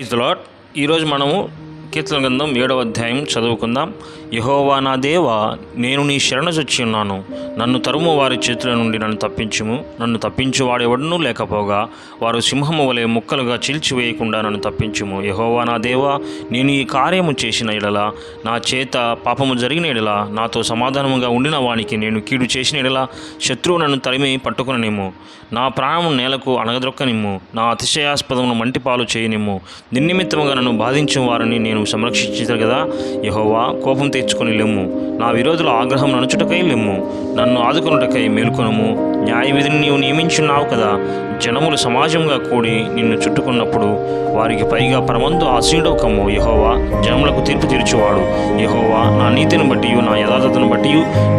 Is lot ఈరోజు మనము కీర్తన గ్రంథం ఏడవ అధ్యాయం చదువుకుందాం. యహోవా నా దేవ నేను నీ శరణజొచ్చి ఉన్నాను నన్ను తరుము వారి చేతుల నుండి నన్ను తప్పించుము. నన్ను తప్పించు వాడెవడనూ లేకపోగా వారు సింహము వలె ముక్కలుగా చీల్చివేయకుండా నన్ను తప్పించుము. యహోవా నా దేవ నేను ఈ కార్యము చేసిన ఎడల నా చేత పాపము జరిగిన ఎడల నాతో సమాధానముగా ఉండిన వానికి నేను కీడు చేసిన ఎడల శత్రువు నన్ను తరిమి పట్టుకుననిమ్ము. నా ప్రాణము నేలకు అణగద్రొక్కనిమ్ము నా అతిశయాస్పదమును మంటిపాలు చేయనిమ్ము. నిన్నిమిత్తముగా నన్ను బాధించిన వారిని నేను సంరక్షించారు కదా యహోవా కోపం తెచ్చుకొని లెమ్ము. నా విరోధుల ఆగ్రహం నడుచుటకై లెమ్ము. నన్ను ఆదుకొనుటకై మేల్కొనుము. న్యాయవిధిని నీవు నియమించున్నావు కదా. జనములు సమాజంగా కూడి నిన్ను చుట్టుకున్నప్పుడు వారికి పైగా పరమందు ఆశీడవకము యహోవా. జనములకు తీర్పు తీర్చువాడు. యహోవా నా నీతిని బట్టి నా యథార్థతను బట్టి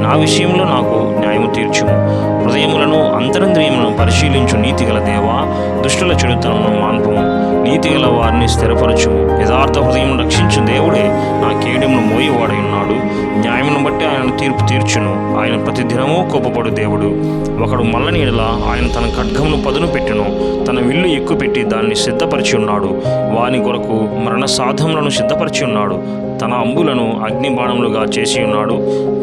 నా విషయంలో నాకు న్యాయము తీర్చుము. హృదయములను అంతరంద్రియములను పరిశీలించు నీతి గల దేవా. దుష్టుల చెడుతనను మాన్పము. నీతిగల వారిని స్థిరపరచుము. యథార్థ హృదయం రక్షించు దేవుడే నా కేడెమును మోయవాడై ఉన్నాడు. న్యాయమును బట్టి ఆయన తీర్పు తీర్చును. ఆయన ప్రతి దినము కోపపడు దేవుడు. ఒకడు మల్లని ఆయన తన ఖడ్గమును పదును పెట్టును. తన విల్లు ఎక్కుపెట్టి దాన్ని సిద్ధపరిచి ఉన్నాడు. వాని కొరకు మరణ సాధములను సిద్ధపరిచి ఉన్నాడు. తన అంబులను అగ్ని బాణములుగా చేసి ఉన్నాడు.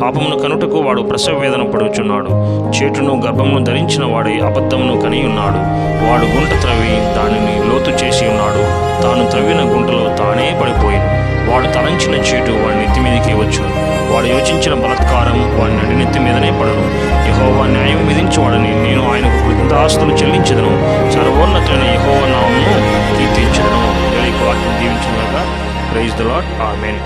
పాపమును కనుటకు వాడు ప్రసవ వేదన పడుచున్నాడు. చేటును గర్భమును ధరించిన వాడి అబద్ధమును కని ఉన్నాడు వాడు గుంట త్రవి దానిని లోతు చేసి ఉన్నాడు. తాను త్రవ్విన గుంటలో తానే పడిపోయింది వాడు తలంచిన చీటు వాడి నెత్తి మీదకి వచ్చు వాడు యోచించిన బలత్కారం వాడి నడి నెత్తి మీదనే పడను. యహోవా న్యాయం విధించేవాడని నేను ఆయనకు కృతజ్ఞతాస్తులు చెల్లించదను. సర్వోన్నతులైన యహోవ నామను కీర్తించదను. వాటిని దీవించిన ప్రైజ్ ద లాట్ ఆమెన్